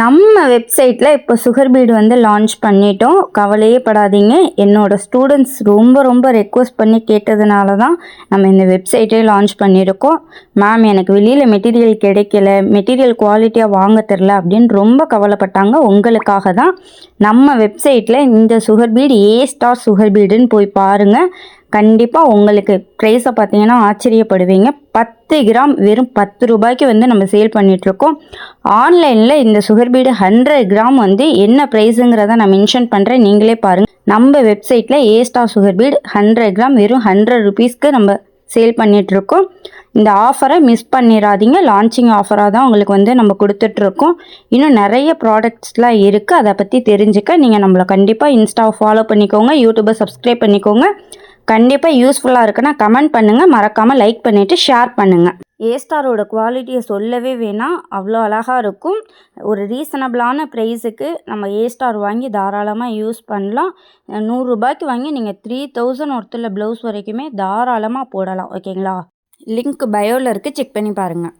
நம்ம வெப்சைட்டில் இப்போ சுகர் பீடு வந்து லான்ச் பண்ணிட்டோம். கவலையே படாதீங்க. என்னோடய ஸ்டூடெண்ட்ஸ் ரொம்ப ரொம்ப ரெக்வஸ்ட் பண்ணி கேட்டதுனால தான் நம்ம இந்த வெப்சைட்டே லான்ச் பண்ணியிருக்கோம். மேம் எனக்கு வெளியில் மெட்டீரியல் கிடைக்கல. மெட்டீரியல் குவாலிட்டியாக வாங்க தெரில அப்படின்னு ரொம்ப கவலைப்பட்டாங்க. உங்களுக்காக தான் நம்ம வெப்சைட்டில் இந்த sugar beet A star sugar பீடுன்னு போய் பாருங்கள் கண்டிப்பாக உங்களுக்கு ப்ரைஸை பார்த்தீங்கன்னா ஆச்சரியப்படுவீங்க. பத்து கிராம் வெறும் பத்து ரூபாய்க்கு வந்து நம்ம சேல் பண்ணிகிட்ருக்கோம் ஆன்லைனில் இந்த சுகர் பீடு ஹண்ட்ரட் கிராம் வந்து என்ன ப்ரைஸுங்கிறத நான் மென்ஷன் பண்ணுறேன் நீங்களே பாருங்கள் நம்ம வெப்சைட்டில் A star sugar beet hundred gram வெறும் ஹண்ட்ரட் ருபீஸ்க்கு நம்ம சேல் பண்ணிகிட்ருக்கோம் இந்த ஆஃபரை மிஸ் பண்ணிடாதீங்க லான்ச்சிங் ஆஃபராக தான் உங்களுக்கு வந்து நம்ம கொடுத்துட்ருக்கோம் இன்னும் நிறைய ப்ராடக்ட்ஸ்லாம் இருக்குது அதை பற்றி தெரிஞ்சுக்க நீங்கள் நம்மளை கண்டிப்பாக இன்ஸ்டாவை ஃபாலோ பண்ணிக்கோங்க. யூடியூப்பை சப்ஸ்கிரைப் பண்ணிக்கோங்க. கண்டிப்பாக யூஸ்ஃபுல்லாக இருக்குன்னா கமெண்ட் பண்ணுங்கள் மறக்காமல் லைக் பண்ணிவிட்டு ஷேர் பண்ணுங்கள் ஏஸ்டாரோட குவாலிட்டியை சொல்லவே வேணாம். அவ்வளோ அழகாக இருக்கும். ஒரு ரீசனபிளான ப்ரைஸுக்கு நம்ம ஏஸ்டார் வாங்கி தாராளமாக யூஸ் பண்ணலாம். நூறுரூபாய்க்கு வாங்கி நீங்கள் த்ரீ தௌசண்ட் ஒருத்தில் ப்ளவுஸ் வரைக்குமே தாராளமாக போடலாம். ஓகேங்களா லிங்க் பயோவில் இருக்குது செக் பண்ணி பாருங்கள்